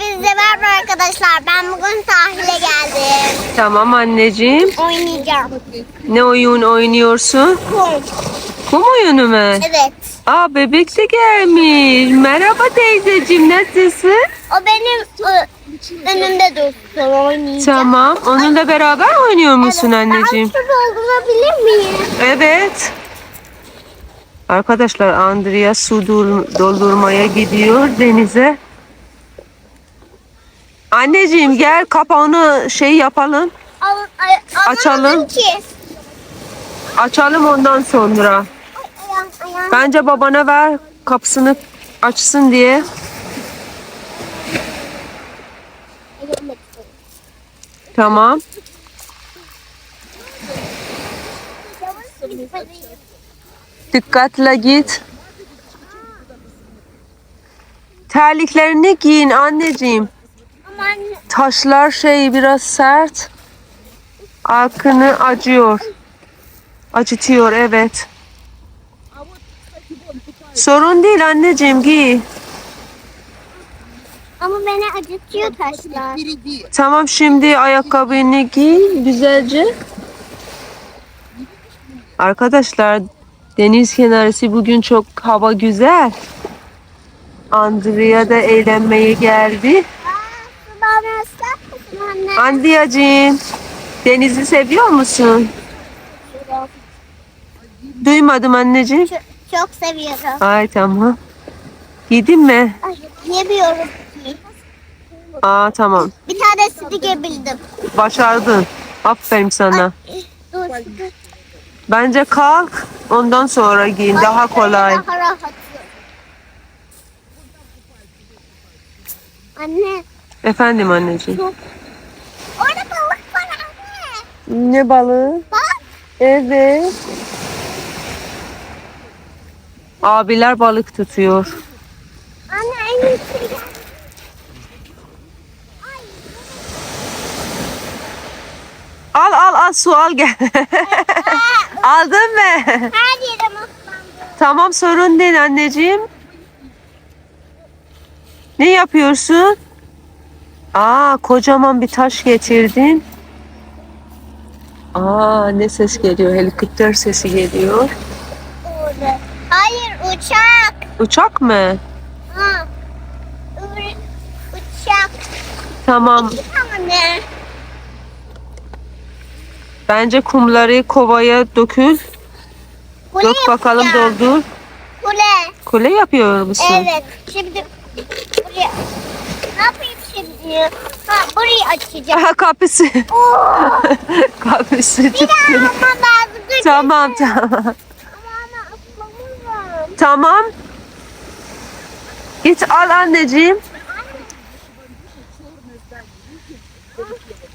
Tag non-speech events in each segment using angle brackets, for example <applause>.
Hepinize merhaba arkadaşlar. Ben bugün sahile geldim. Tamam anneciğim. Oynayacağım. Ne oyun oynuyorsun? Kum. Kum oyunu mu? Evet. Aa bebek de gelmiş. Merhaba teyzeciğim nasılsın? O benim ı, önümde dursun. Oynayacağım. Tamam. Onunla beraber oynuyor musun anneciğim? Ben su doldurabilir miyim? Evet. Arkadaşlar Andrea su dur- doldurmaya gidiyor denize. Anneciğim gel kapağını şey yapalım. Al, ay, Açalım. Ki. Açalım ondan sonra. Bence babana ver kapısını açsın diye. Tamam. Dikkatle git. Terliklerini giyin anneciğim. Taşlar şey biraz sert. Arkını acıyor. Acıtıyor evet. Sorun değil anneciğim giy. ama beni acıtıyor taşlar. Tamam şimdi ayakkabını giy güzelce. Arkadaşlar deniz kenarısı bugün çok hava güzel. Andrea da eğlenmeye geldi. Aa, su bana ıslak mısın anne? Andiyacığım denizi seviyor musun? Duymadım anneciğim. Çok, çok seviyorum. Ay tamam. Yedin mi? Ay, yemiyorum ki. Aa tamam. Bir tanesini yebildim. Başardın. Aferin sana. Dur. Bence kalk ondan sonra giyin daha kolay. Daha rahatım. Anne, Efendim anneciğim. anne. Ne balığı? Bak. Evet. Abiler balık tutuyor. Anne en iyisi. Al al al su al gel. <laughs> Aldın mı? Her yerim ıslandı. Tamam sorun değil anneciğim. Ne yapıyorsun? Aa kocaman bir taş getirdin. Aa ne ses geliyor? Helikopter sesi geliyor. Hayır uçak. Uçak mı? Ha. Uçak. Tamam. Bence kumları kovaya dökül. Kule Dök bakalım yapacağım. doldur. Kule. Kule yapıyor musun? Evet. Şimdi buraya. Ne yapayım şimdi? Ha burayı açacağım. Aha kapısı. Oo. kapısı Bir daha almam lazım. Dur. Tamam tamam. Ama ama ıslamıyorum. Tamam. Git al anneciğim.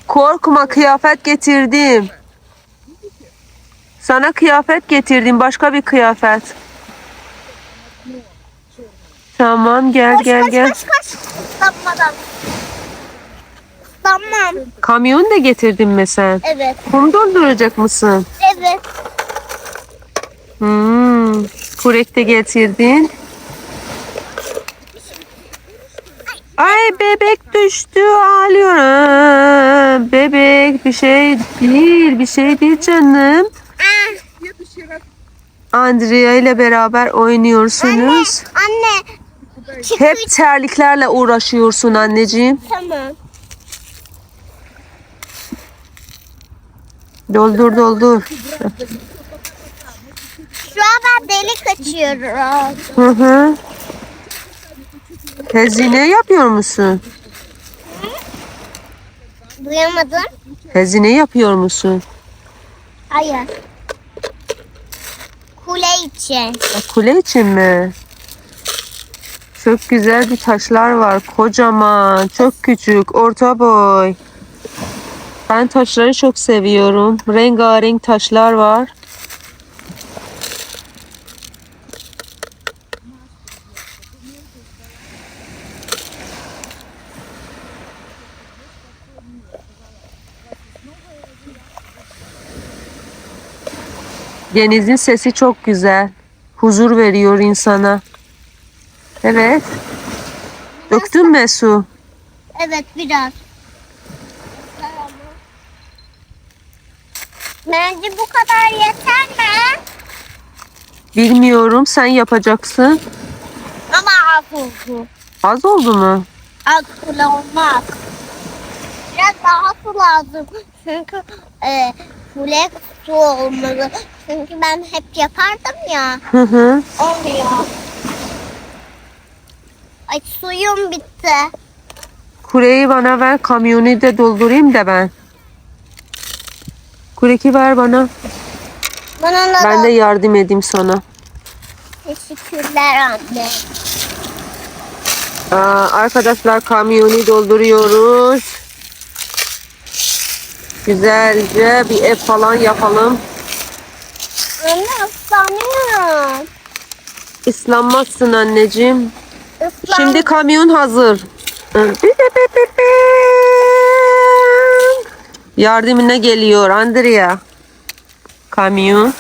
Korkma kıyafet getirdim. Sana kıyafet getirdim. Başka bir kıyafet. Tamam gel Koş gel koş gel. koş koş. Islanmadan. Islanmam. Kamyon da getirdin mi sen? Evet. Kum dolduracak mısın? Evet. Hmm. Kurek de getirdin. Ay bebek düştü ağlıyorum. Bebek bir şey değil bir şey değil canım. Ah, Andrea ile beraber oynuyorsunuz. anne. Çıkı Hep terliklerle uğraşıyorsun anneciğim. tamam. Doldur doldur. Şu an ben delik açıyorum. Hı hı. Hazine yapıyor musun? Duyamadım. Hazine yapıyor musun? Hayır. Kule için. Ha, Kule için mi? Çok güzel bir taşlar var. Kocaman, çok küçük, orta boy. Ben taşları çok seviyorum. Rengarenk taşlar var. Denizin sesi çok güzel. Huzur veriyor insana. Evet. Döktün mü su? Evet biraz. Bence bu kadar yeter mi? Bilmiyorum sen yapacaksın. Ama az oldu. Az oldu mu? Az sulu olmaz. Biraz daha su lazım. Çünkü e, fule su olmalı. Çünkü ben hep yapardım ya. Hı hı. Olmuyor. Ay suyum bitti. Kureyi bana ver kamyonu da doldurayım da ben. Kureki ver bana. Bana da Ben de yardım edeyim sana. teşekkürler anne. Aa, arkadaşlar kamyonu dolduruyoruz. Güzelce bir ev falan yapalım. Anne ıslanıyorum. Islanmazsın anneciğim. Islan. Şimdi kamyon hazır. Yardımına geliyor Andrea. Kamyon.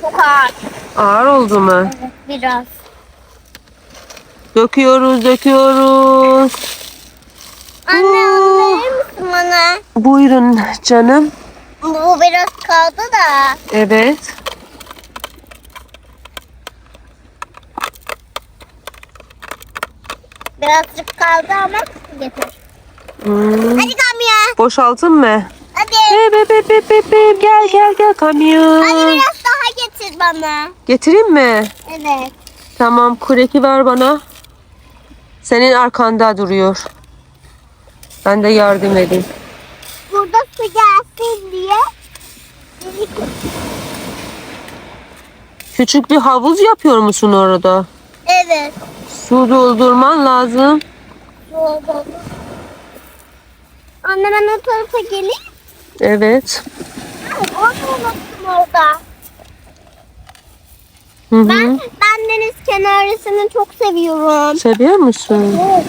Çok ağır. Ağır oldu mu? Evet, biraz. Döküyoruz, döküyoruz. Anne Oo. verir misin bana? Buyurun canım. Bu biraz kaldı da. Evet. Birazcık kaldı ama getir. Hmm. Hadi kamyon. Boşaltın mı? Hadi. Bip bip bip bip. Gel gel gel kamyon. Hadi biraz daha getir bana. Getireyim mi? Evet. Tamam kureki ver bana. Senin arkanda duruyor. Ben de yardım edeyim. Burada su gelsin diye. Küçük bir havuz yapıyor musun orada? Evet. Su doldurman lazım. Anne ben o tarafa geleyim. Evet. Orada unuttum orada. Hı hı. Ben, ben deniz kenarısını çok seviyorum. Seviyor musun? Evet.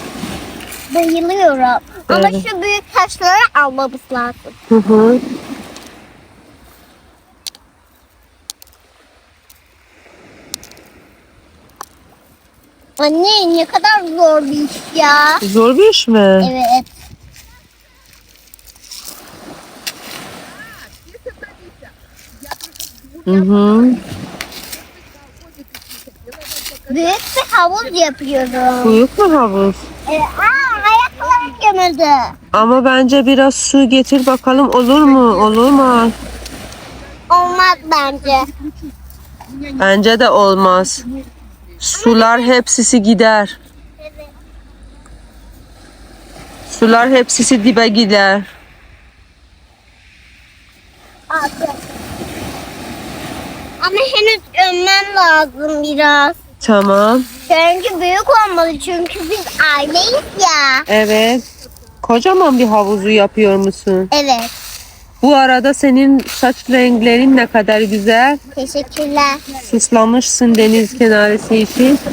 Bayılıyorum. Ama Evet. şu büyük taşları almamız lazım. Hı hı. Anne ne kadar zor bir iş ya. Zor bir iş mi? Evet. Hı hı. Büyük bir havuz yapıyorum. Büyük mü havuz? Evet. Aa ayaklarım gömüldü. Ama bence biraz su getir bakalım olur mu? Olur mu? Olmaz bence. Bence de olmaz. Sular hepsisi gider. Evet. Sular hepsisi dibe gider. Altı. Ama henüz gömmem lazım biraz. Tamam. Çünkü büyük olmalı çünkü biz aileyiz ya. Evet. Kocaman bir havuzu yapıyor musun? Evet. Bu arada senin saç renklerin ne kadar güzel. Teşekkürler. Süslamışsın deniz kenarısı için. <laughs>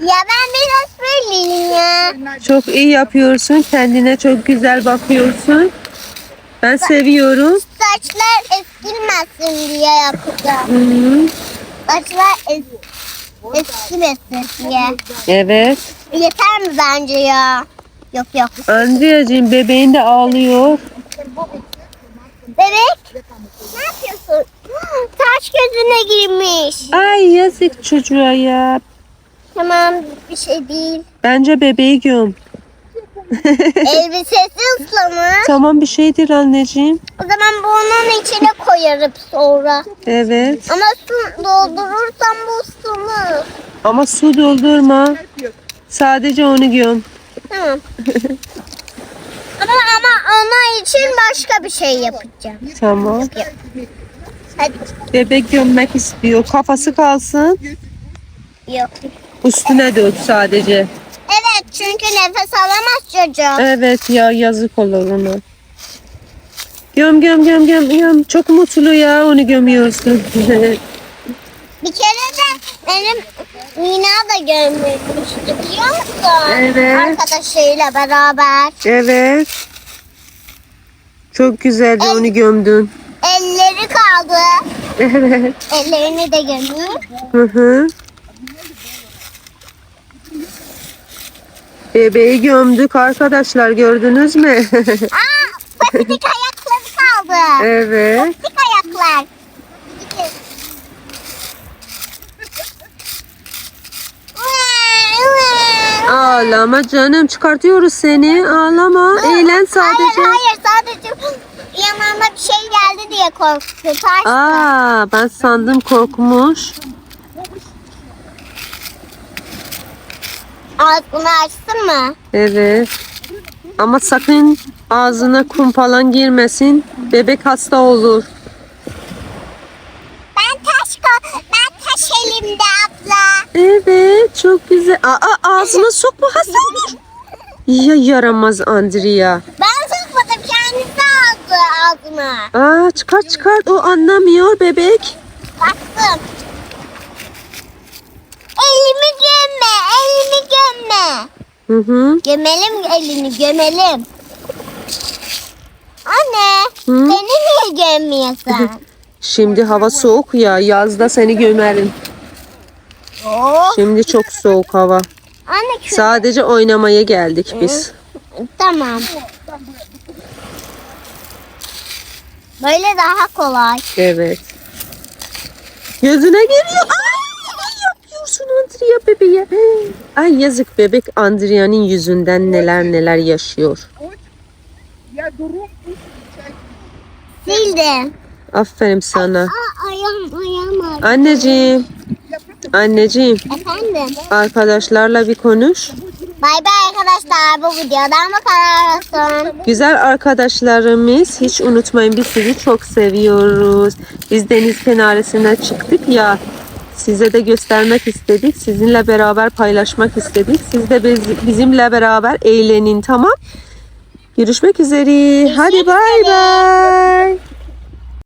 Ya ben biraz böyleyim ya. Çok iyi yapıyorsun. Kendine çok güzel bakıyorsun. Ben seviyorum. Saçlar eskilmesin diye yapacağım. Hı hı. Saçlar es eskimesin diye. Evet. Yeter mi bence ya? Yok yok. Andriyacığım bebeğin de ağlıyor. Bebek ne yapıyorsun? Taş gözüne girmiş. Ay yazık çocuğa ya. Tamam bir şey değil. Bence bebeği göm. <laughs> Elbisesi ıslanır. Tamam bir şeydir anneciğim. O zaman bunun içine koyarım sonra. Evet. Ama su doldurursam bu ıslanır. Ama su doldurma. Sadece onu göm. Tamam. ama ama ona için başka bir şey yapacağım. Tamam. Hadi. Bebek gömmek istiyor. Kafası kalsın. Yok. Üstüne dök sadece. Evet çünkü nefes alamaz çocuk. Evet ya yazık olur ona. Göm göm göm göm göm. Çok mutlu ya onu gömüyorsun. <laughs> Bir kere de benim Nina da görmüştü biliyor musun? Evet. Arkadaşıyla beraber. evet. Çok güzelce onu gömdün. Elleri kaldı. Evet. Ellerini de gömeyim. Hı hı. Bebeği gömdük arkadaşlar gördünüz mü? <laughs> Aa, papitik ayakları kaldı. evet. Papitik ayaklar. Ağlama canım çıkartıyoruz seni. Ağlama. Eğlen sadece. Hayır hayır sadece yanağıma bir şey geldi diye korktu. Ters. Aa ben sandım korkmuş. Ağzını açsın mı? Evet. Ama sakın ağzına kum falan girmesin. Bebek hasta olur. Ben taş ko ben taş elimde. Evet çok güzel. Aa ağzına sokma hasta olur. Ya yaramaz Andrea. Ben sokmadım kendisi aldı ağzına. Aa çıkart çıkart o anlamıyor bebek. Baktım. Elimi gömme, elimi gömme. Hı hı. Gömelim elini, gömelim. Anne, Hı? beni niye gömüyorsun? <laughs> Şimdi hava soğuk ya yazda seni gömerim. Şimdi çok soğuk hava. Anne. Sadece oynamaya geldik biz. Tamam. Böyle daha kolay. Evet. Gözüne geliyor. Ne yapıyorsun Andrea bebeğe? Ay yazık bebek Andrea'nın yüzünden neler neler yaşıyor. Sildim. Aferin sana. Aa, ayağım ayağım ağrıyor. Anneciğim anneciğim Efendim. arkadaşlarla bir konuş. Bay bay arkadaşlar. Bu videodan bu kadar olsun. Güzel arkadaşlarımız hiç unutmayın biz sizi çok seviyoruz. Biz deniz kenarısına çıktık ya size de göstermek istedik. Sizinle beraber paylaşmak istedik. Siz de biz, bizimle beraber eğlenin tamam. Görüşmek üzere. Hadi bay bay.